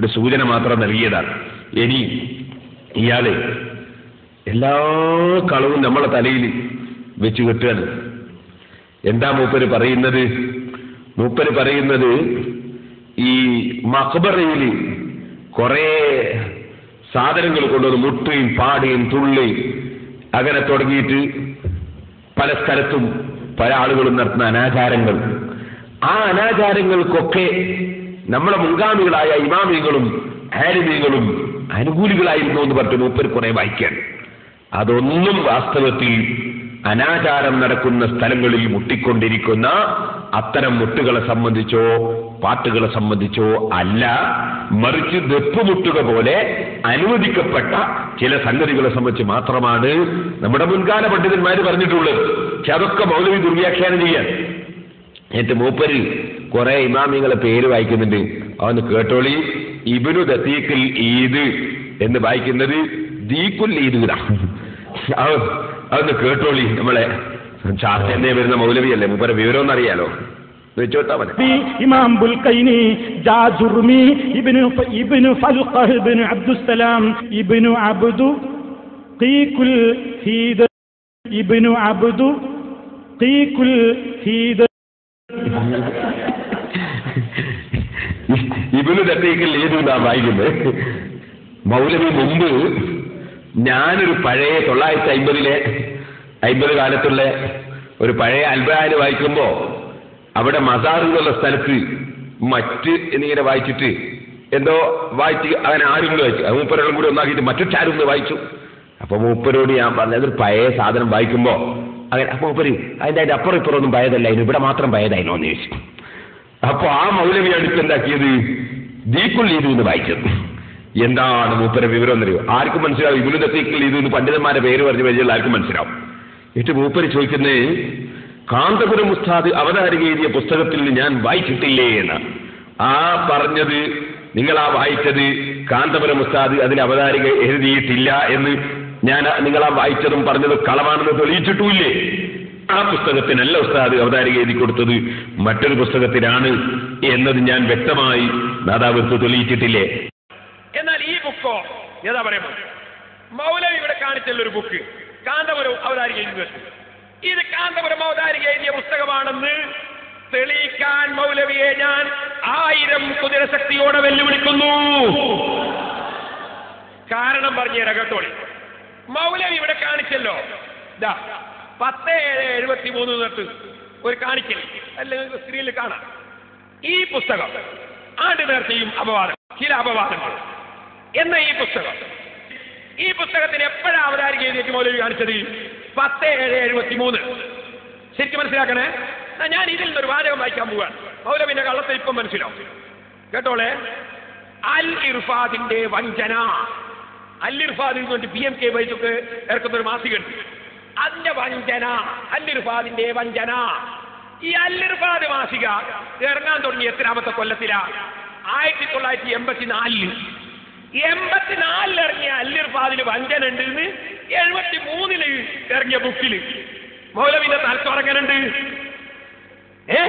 ഒരു സൂചന മാത്രം നൽകിയതാണ്. ഇനി ഇയാളെ എല്ലാ കളവും നമ്മളെ തലയിൽ വെച്ച് കെട്ടുകയാണ്. എന്താ മൂപ്പര് പറയുന്നത്? മൂപ്പര് പറയുന്നത് ഈ മക്ബറയിൽ കുറേ സാധനങ്ങൾ കൊണ്ടുവന്ന് മുട്ടയും പാടിയും തുള്ളിയും അങ്ങനെ തുടങ്ങിയിട്ട് പല സ്ഥലത്തും പല ആളുകളും നടത്തുന്ന അനാചാരങ്ങൾ. ആ അനാചാരങ്ങൾക്കൊക്കെ നമ്മളെ മുൻഗാമികളായ ഇമാമികളും ഹാരിമികളും അനുകൂലികളായിരുന്നു എന്ന് പറഞ്ഞു മൂപ്പർ കുറെ വായിക്കാൻ അതൊന്നും വാസ്തവത്തിൽ അനാചാരം നടക്കുന്ന സ്ഥലങ്ങളിൽ മുട്ടിക്കൊണ്ടിരിക്കുന്ന അത്തരം മുട്ടുകളെ സംബന്ധിച്ചോ പാട്ടുകളെ സംബന്ധിച്ചോ അല്ല. മറിച്ച് ദപ്പുമുട്ടുക പോലെ അനുവദിക്കപ്പെട്ട ചില സംഗതികളെ സംബന്ധിച്ച് മാത്രമാണ് നമ്മുടെ മുൻകാല പണ്ഡിതന്മാർ പറഞ്ഞിട്ടുള്ളത്. പക്ഷെ അതൊക്കെ മൗലവി ദുർവ്യാഖ്യാനം ചെയ്യാൻ. എന്നിട്ട് മൂപ്പര് കുറെ ഇമാമിങ്ങളെ പേര് വായിക്കുന്നുണ്ട്. അതൊന്ന് കേട്ടോളി. ഇബിനു ദത്തീഖിൽ ഈദ് എന്ന് വായിക്കുന്നത് ദീഖുൽ ഈദ് അതൊന്ന് കേട്ടോളി നമ്മളെ. ചാർച്ചെന്നെ വരുന്ന മൗലവിയല്ലേ? മുപ്പര വിവരം ഒന്നറിയാലോ ഇമാം ഇബ്നു ഇബ്നു ഇബ്നു അബ്ദുസ്സലാം ഇബ്നു അബ്ദു തീഖുൽ ഹീദ് ഇബ്നു അബ്ദു ഇവന് തട്ടേക്കൽ ഏതു നാം വായിക്കുന്നത്? മൗലവി മുമ്പ് ഞാനൊരു പഴയ തൊള്ളായിരത്തി അമ്പതിലെ അമ്പത് കാലത്തുള്ള ഒരു പഴയ അൽബാന് വായിക്കുമ്പോൾ അവിടെ മസാർ എന്നുള്ള സ്ഥലത്ത് മറ്റ് എന്നിങ്ങനെ വായിച്ചിട്ട് എന്തോ വായിച്ച് അവൻ ആരും വായിച്ചു. മൂപ്പരോടും കൂടി ഒന്നാക്കിയിട്ട് മറ്റൊറ്റാരും വായിച്ചു. അപ്പോൾ മൂപ്പരോട് ഞാൻ പറഞ്ഞത് പഴയ സാധനം വായിക്കുമ്പോൾ അങ്ങനെ. അപ്പോൾ മൂപ്പര് അതിന്റെ അതിന്റെ അപ്പുറം ഇപ്പുറമൊന്നും ഭയതല്ല ഇവിടെ മാത്രം ഭയതായിരുന്നു എന്ന് ചോദിച്ചു. അപ്പൊ ആ മൗലവി അടുത്ത് എന്താക്കിയത് ദീപുൽ ഈദു എന്ന് വായിച്ചത്. എന്താണ് മൂപ്പര വിവരം എന്നറിയോ? ആർക്കും മനസ്സിലാവും. ഇബുൽ ദത്തീക്കുൽ ഈദു എന്ന് പണ്ഡിതന്മാരെ പേര് പറഞ്ഞു കഴിഞ്ഞാൽ ആർക്കും മനസ്സിലാവും. എന്നിട്ട് മൂപ്പര് ചോദിക്കുന്നത് കാന്തപുരം ഉസ്താദ് അവതാരിക എഴുതിയ പുസ്തകത്തിൽ ഞാൻ വായിച്ചിട്ടില്ലേ എന്ന്. ആ പറഞ്ഞത് നിങ്ങൾ ആ വായിച്ചത് കാന്തപുരം ഉസ്താദ് അതിൽ അവതാരിക എഴുതിയിട്ടില്ല എന്ന് ഞാൻ നിങ്ങൾ ആ വായിച്ചതും പറഞ്ഞതും കളവാണെന്ന് തെളിയിച്ചിട്ടുമില്ലേ? ആ പുസ്തകത്തിനല്ല ഉസ്താദ് അവതാരിക എഴുതി കൊടുത്തത്. മറ്റൊരു പുസ്തകത്തിനാണ് എന്നത് ഞാൻ വ്യക്തമായി നാദാവൃത്ത് തെളിയിച്ചിട്ടില്ലേ? എന്നാൽ ഈ ബുക്കോ ഏതാ പറയുമ്പോൾ മൗലവി ഇവിടെ കാണിച്ചുള്ള ഒരു ബുക്ക് കാന്തപുരം അവതാരിക എഴുതിയത് ഇത് കാന്തപുരം അവതാരിക എഴുതിയ പുസ്തകമാണെന്ന് തെളിയിക്കാൻ മൗലവിയെ ഞാൻ ആയിരം കുതിരശക്തിയോടെ വെല്ലുവിളിക്കുന്നു. കാരണം പറഞ്ഞു കേട്ടോളി മൗലവി ഇവിടെ കാണിച്ചല്ലോ. പത്ത് ഏഴ് എഴുപത്തി മൂന്ന് തൊട്ട് ഒരു കാണിക്കൽ അല്ലെങ്കിൽ സ്ക്രീനിൽ കാണാം. ഈ പുസ്തകം ആണ്ട് നേർച്ചയും അപവാദം ചില അപവാദങ്ങൾ. എന്ന ഈ പുസ്തകം? ഈ പുസ്തകത്തിന് എപ്പോഴാ അവതാരിക എഴുതിയേക്ക് മൗലവി കാണിച്ചത്? പത്ത് ഏഴ് എഴുപത്തി മൂന്ന് ശരിക്കും മനസ്സിലാക്കണേ? ഞാൻ ഇതിൽ നിന്നൊരു വാചകം വായിക്കാൻ പോവാണ്. മൗലവിന്റെ കള്ളത്തിൽ ഇപ്പം മനസ്സിലാവും. കേട്ടോളെ? അൽ ഇർഫാദിന്റെ വഞ്ചന. അൽ ഇർഫാദിന് വേണ്ടി പി എം കെ വൈദ്യൊക്കെ ഇറക്കുന്ന ഒരു മാസികയുണ്ട്. അതിന്റെ വഞ്ചന അല്ലിർഫാദിന്റെ വഞ്ചന. ഈ അല്ലിർഫാദ് മാസിക ഇറങ്ങാൻ തുടങ്ങി എത്രാമത്തെ കൊല്ലത്തിലാ? ആയിരത്തി തൊള്ളായിരത്തി എൺപത്തിനാലിൽ എൺപത്തിനാലിൽ ഇറങ്ങിയ അല്ലിർഫാദിൽ വഞ്ചന ഉണ്ട് എഴുപത്തി മൂന്നിൽ ഇറങ്ങിയ ബുക്കിൽ. മൗലവിന്റെ തലച്ചോറങ്ങനുണ്ട് ഏ?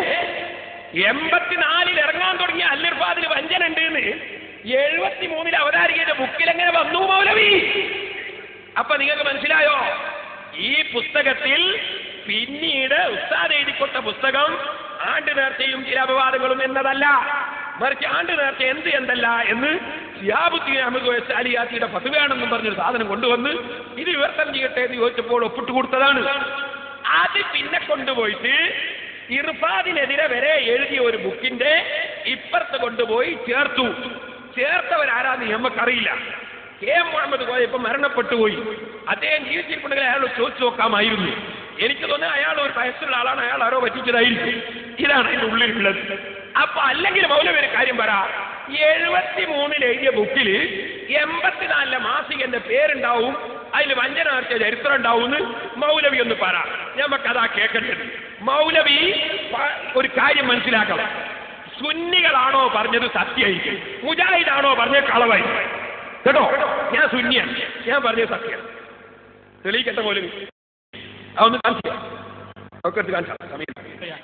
എൺപത്തിനാലിൽ ഇറങ്ങാൻ തുടങ്ങിയ അല്ലിർഫാദിന് വഞ്ചന ഉണ്ട് എഴുപത്തി മൂന്നിൽ അവതാരികയുടെ ബുക്കിൽ എങ്ങനെ വന്നു മൗലവി? അപ്പൊ നിങ്ങൾക്ക് മനസ്സിലായോ? ഈ പുസ്തകത്തിൽ പിന്നീട് ഉസ്താദ് എഴുതിക്കൊട്ട പുസ്തകം ആണ്ട് നേർച്ചയും ചില അപവാദങ്ങളും എന്നതല്ല. മറിച്ച് ആണ്ട് നേർച്ച എന്ത് എന്തല്ല എന്ന് സിയാബുദ്ദീൻ അഹമ്മദ് പറഞ്ഞൊരു സാധനം കൊണ്ടുവന്ന് ഇത് വിവർത്തനം ചെയ്യട്ടെ എന്ന് ചോദിച്ചപ്പോൾ ഒപ്പിട്ട് കൊടുത്തതാണ്. അത് പിന്നെ കൊണ്ടുപോയിട്ട് ഇർഫാദിനെതിരെ വരെ എഴുതിയ ഒരു ബുക്കിന്റെ ഇപ്പുറത്ത് കൊണ്ടുപോയി ചേർത്തു. ചേർത്തവരാരാന്ന് നമുക്കറിയില്ല കെ മുഹമ്മദ് കോയ ഇപ്പൊ മരണപ്പെട്ടു പോയി. അദ്ദേഹം ജീവിച്ചിരിപ്പുണ്ടെങ്കിൽ അയാൾ ചോദിച്ചു നോക്കാമായിരുന്നു. എനിക്ക് തോന്നുന്നത് അയാൾ ഒരു വയസ്സുള്ള ആളാണ്. അയാൾ ആരോ പറ്റിച്ചതായിരിക്കും. ഇതാണ് അതിന്റെ ഉള്ളിലുള്ളത്. അപ്പൊ അല്ലെങ്കിൽ മൗലവി ഒരു കാര്യം പറ. എഴുപത്തി മൂന്നിൽ എഴുതിയ ബുക്കിൽ എൺപത്തിനാലിലെ മാസികന്റെ പേരുണ്ടാവും. അതിൽ വഞ്ചന നടത്തിയ ചരിത്രം ഉണ്ടാവും മൗലവി ഒന്ന് പറ. നമുക്കതാ കേൾക്കേണ്ടത് മൗലവി ഒരു കാര്യം മനസ്സിലാക്കണം. സുന്നികളാണോ പറഞ്ഞത് സത്യമായിരിക്കും. മുജാഹിദാണോ പറഞ്ഞത് കളവായി കേട്ടോ? ഞാൻ സുന്നിയാണ് ഞാൻ പറഞ്ഞ സത്യം തെളിയിക്കട്ടെ പോലും അതൊന്ന് കാണിച്ചു ഒക്കെ എടുത്ത്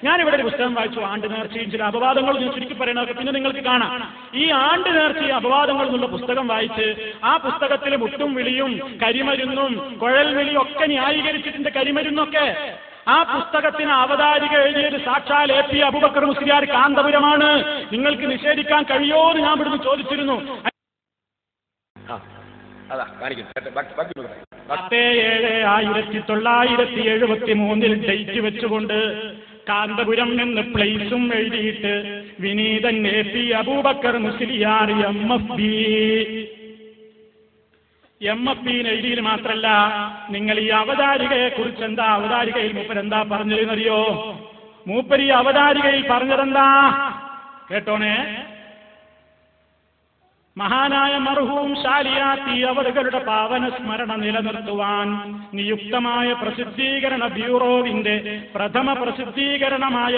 ഞാനിവിടെ ഒരു പുസ്തകം വായിച്ചു. ആണ്ട് നേർച്ചയും ചില അപവാദങ്ങളും ഞാൻ ചുരുക്കി പറയണതൊക്കെ പിന്നെ നിങ്ങൾക്ക് കാണാം. ഈ ആണ്ട് നേർച്ചയും അപവാദങ്ങൾ എന്നുള്ള പുസ്തകം വായിച്ച് ആ പുസ്തകത്തിൽ മുട്ടും വിളിയും കരിമരുന്നും കുഴൽ വിളിയും ഒക്കെ ന്യായീകരിച്ചിട്ടുണ്ട് കരിമരുന്നൊക്കെ. ആ പുസ്തകത്തിന് അവതാരിക എഴുതിയത് സാക്ഷാൽ എ പി അബുബക്കർ മുസ്ലിയാർ കാന്തപുരമാണ്. നിങ്ങൾക്ക് നിഷേധിക്കാൻ കഴിയോ എന്ന് ഞാൻ ഇവിടുന്ന് ചോദിച്ചിരുന്നു. ആ ഏഴ് ആയിരത്തി തൊള്ളായിരത്തി എഴുപത്തി മൂന്നിൽ ഡേറ്റ് വെച്ചുകൊണ്ട് കാന്തപുരം എന്ന് പ്ലേസും എഴുതിയിട്ട് വിനീതൻ A P Abubakar Musliyar M F B. M F B എഴുതിയിൽ മാത്രല്ല നിങ്ങൾ ഈ അവതാരികയെ കുറിച്ച് എന്താ അവതാരികയിൽ മൂപ്പരെന്താ പറഞ്ഞതെന്നറിയോ മൂപ്പരി അവതാരികയിൽ പറഞ്ഞതെന്താ? കേട്ടോണേ? മഹാനായ മർഹൂം ഷാലിയാത്തി അവറുകളുടെ പാവന സ്മരണ നിലനിർത്തുവാൻ നിയുക്തമായ പ്രസിദ്ധീകരണ ബ്യൂറോവിന്റെ പ്രഥമ പ്രസിദ്ധീകരണമായ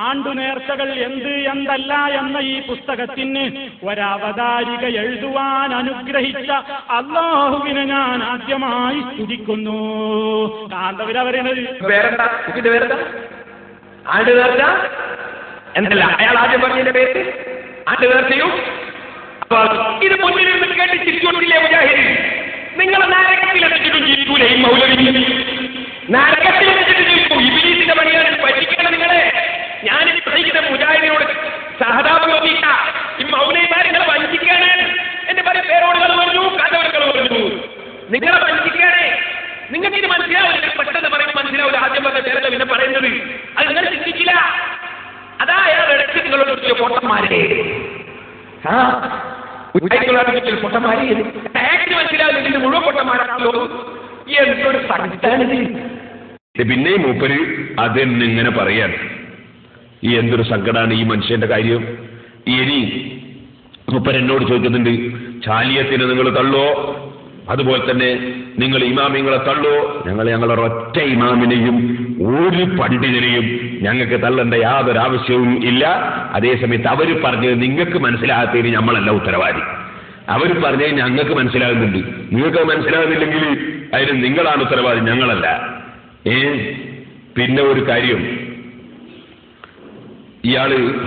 ആണ്ടുനേർച്ചകൾ എന്ത് എന്തല്ല എന്ന ഈ പുസ്തകത്തിന് ഒരവതാരിക എഴുതുവാൻ അനുഗ്രഹിച്ച അള്ളാഹുവിനെ ഞാൻ ആദ്യമായി സ്തുതിക്കുന്നു. കുട്ടിന്റെ പേരെന്താ? എന്തല്ല? അയാൾ ആദ്യം പറഞ്ഞതിന്റെ പേര്? ആണ്ട് നേർച്ചയും അപ്പൊ ഇത് മുന്നിലിരുന്ന് കേട്ട് ചിരിച്ചുകൊണ്ടില്ലേ മുജാഹിദ്? നിങ്ങളെ നരകത്തിലെത്തിച്ചിട്ടും ജീവിക്കൂലേ ഈ മൗലവി? നരകത്തിലെത്തിച്ചിട്ട് ജീവിക്കും. ഇബിലീസിന്റെ പണിയാണ് പറ്റിക്കണം നിങ്ങളെ. ഞാനിത് പഠിക്കുന്ന മുജാഹിദിനോട് സഹതാപ തോന്നിയിട്ട ഈ മൗലവിമാർ നിങ്ങളെ വഞ്ചിക്കാണ് എന്റെ പല പേരോടുകൾ പറഞ്ഞു കഥകൾ പറഞ്ഞു. നിങ്ങളെ വഞ്ചിക്കാണ് നിങ്ങൾക്ക് ഇത് മനസ്സിലാവില്ല. പെട്ടെന്ന് പറയുമ്പോൾ മനസ്സിലാവില്ല. ആദ്യം പറഞ്ഞ പേരല്ല പിന്നെ പറയുന്നത്. അത് നിങ്ങൾ ചിന്തിക്കില്ല. അതാ അയാൾ ഇടയ്ക്ക് നിങ്ങളോട് ആ ഉച്ചയ്ക്കുള്ള പൊട്ടന്മാരെ എന്തൊരു മൂപ്പര് അതെന്ന് ഇങ്ങനെ പറയാൻ. ഈ എന്തൊരു സങ്കടമാണ് ഈ മനുഷ്യന്റെ കാര്യം? ഇനി മൂപ്പർ എന്നോട് ചോദിക്കുന്നുണ്ട് ചാലിയത്തിന് നിങ്ങൾ തള്ളോ? അതുപോലെ തന്നെ നിങ്ങൾ ഇമാമിങ്ങളെ തള്ളോ? ഞങ്ങൾ ഞങ്ങളുടെ ഒറ്റ ഇമാമിനെയും ഒരു പണ്ഡിതനെയും ഞങ്ങൾക്ക് തള്ളേണ്ട യാതൊരു ആവശ്യവും ഇല്ല. അതേസമയത്ത് അവർ പറഞ്ഞത് നിങ്ങൾക്ക് മനസ്സിലാകാത്തതിന് നമ്മളല്ല ഉത്തരവാദി. അവർ പറഞ്ഞത് ഞങ്ങൾക്ക് മനസ്സിലാകുന്നുണ്ട്. നിങ്ങൾക്ക് മനസ്സിലാകുന്നില്ലെങ്കിൽ അതിന് നിങ്ങളാണ് ഉത്തരവാദി ഞങ്ങളല്ല. ഏ? പിന്നെ ഒരു കാര്യം. ഇയാൾ